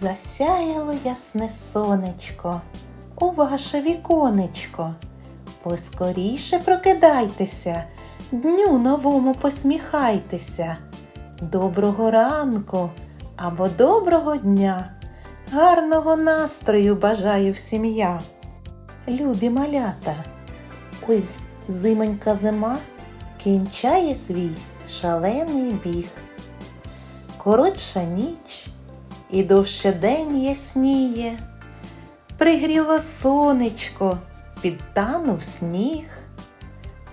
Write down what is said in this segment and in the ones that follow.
Засяяло ясне сонечко у ваше віконечко. Поскоріше прокидайтеся, дню новому посміхайтеся. Доброго ранку або доброго дня, гарного настрою бажаю всім я. Любі малята, ось зимонька зима кінчає свій шалений біг. Коротша ніч і довше день ясніє. Пригріло сонечко, підтанув сніг,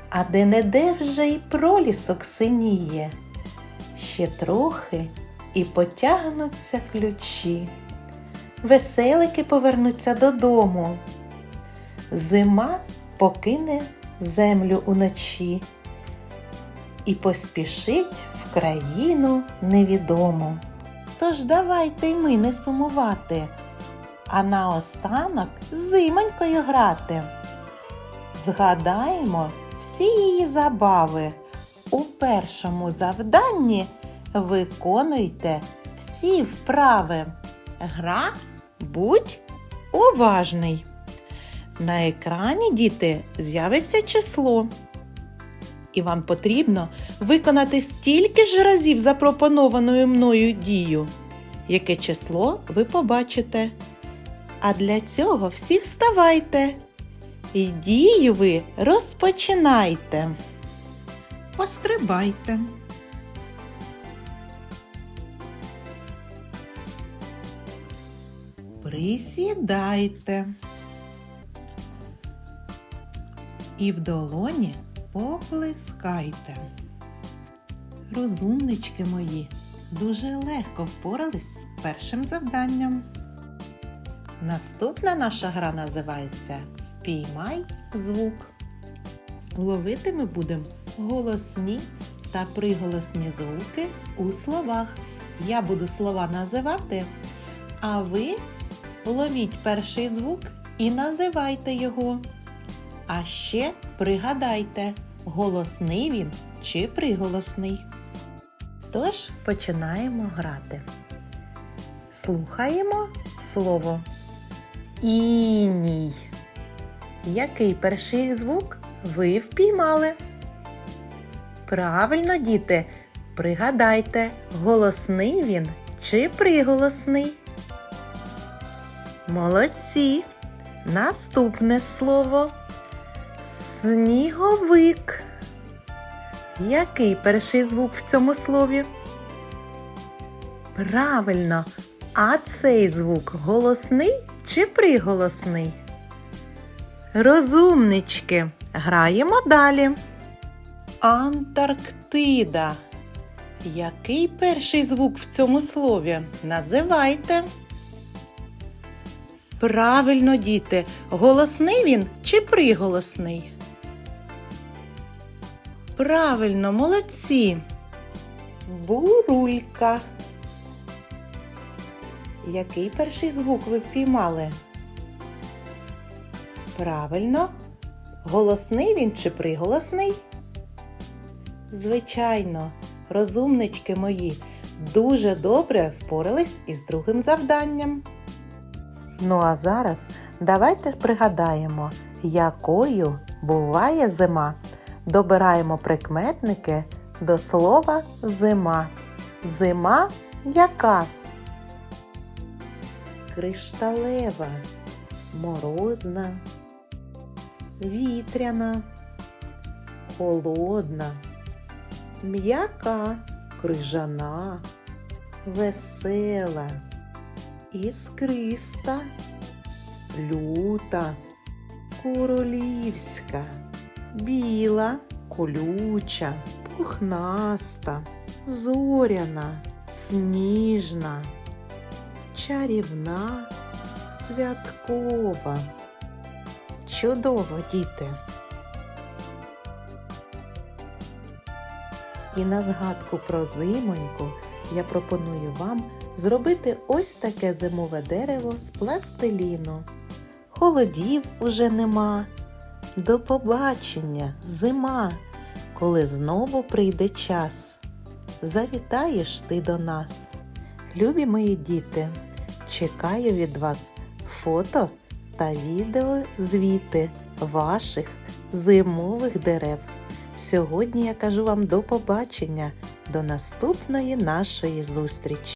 а де-не-де вже й пролісок синіє. Ще трохи і потягнуться ключі. Веселики повернуться додому. Зима покине землю уночі і поспішить в країну невідому. Тож давайте й ми не сумувати, а наостанок з зимонькою грати. Згадаємо всі її забави. У першому завданні виконуйте всі вправи. Гра будь уважний. На екрані діти з'явиться число. І вам потрібно виконати стільки ж разів запропонованою мною дію, яке число ви побачите. А для цього всі вставайте. І дію ви розпочинайте. Пострибайте. Присідайте. І в долоні поплескайте. Розумнички мої дуже легко впорались з першим завданням. Наступна наша гра називається Впіймай звук. Ловити ми будемо голосні та приголосні звуки у словах. Я буду слова називати, а ви ловіть перший звук і називайте його. А ще пригадайте, голосний він чи приголосний. Тож починаємо грати. Слухаємо слово іній. Який перший звук ви впіймали? Правильно, діти, пригадайте, голосний він чи приголосний. Молодці. Наступне слово сніговик. Який перший звук в цьому слові? Правильно, а цей звук голосний чи приголосний? Розумнички, граємо далі. Антарктида. Який перший звук в цьому слові? Називайте. Правильно, діти, голосний він чи приголосний? Правильно, молодці. Бурулька. Який перший звук ви впіймали? Правильно. Голосний він чи приголосний? Звичайно, розумнички мої дуже добре впорались із другим завданням. Ну а зараз давайте пригадаємо, якою буває зима. Добираємо прикметники до слова зима. Зима яка? Кришталева, морозна, вітряна, холодна, м'яка, крижана, весела, іскриста, люта, королівська, біла, колюча, пухнаста, зоряна, сніжна, чарівна, святкова. Чудово, діти! І на згадку про зимоньку я пропоную вам зробити ось таке зимове дерево з пластиліну. Холодів уже нема. До побачення, зима, коли знову прийде час. Завітаєш ти до нас. Любі мої діти, Чекаю від вас фото та відео звіти ваших зимових дерев. Сьогодні я кажу вам до побачення, до наступної нашої зустрічі.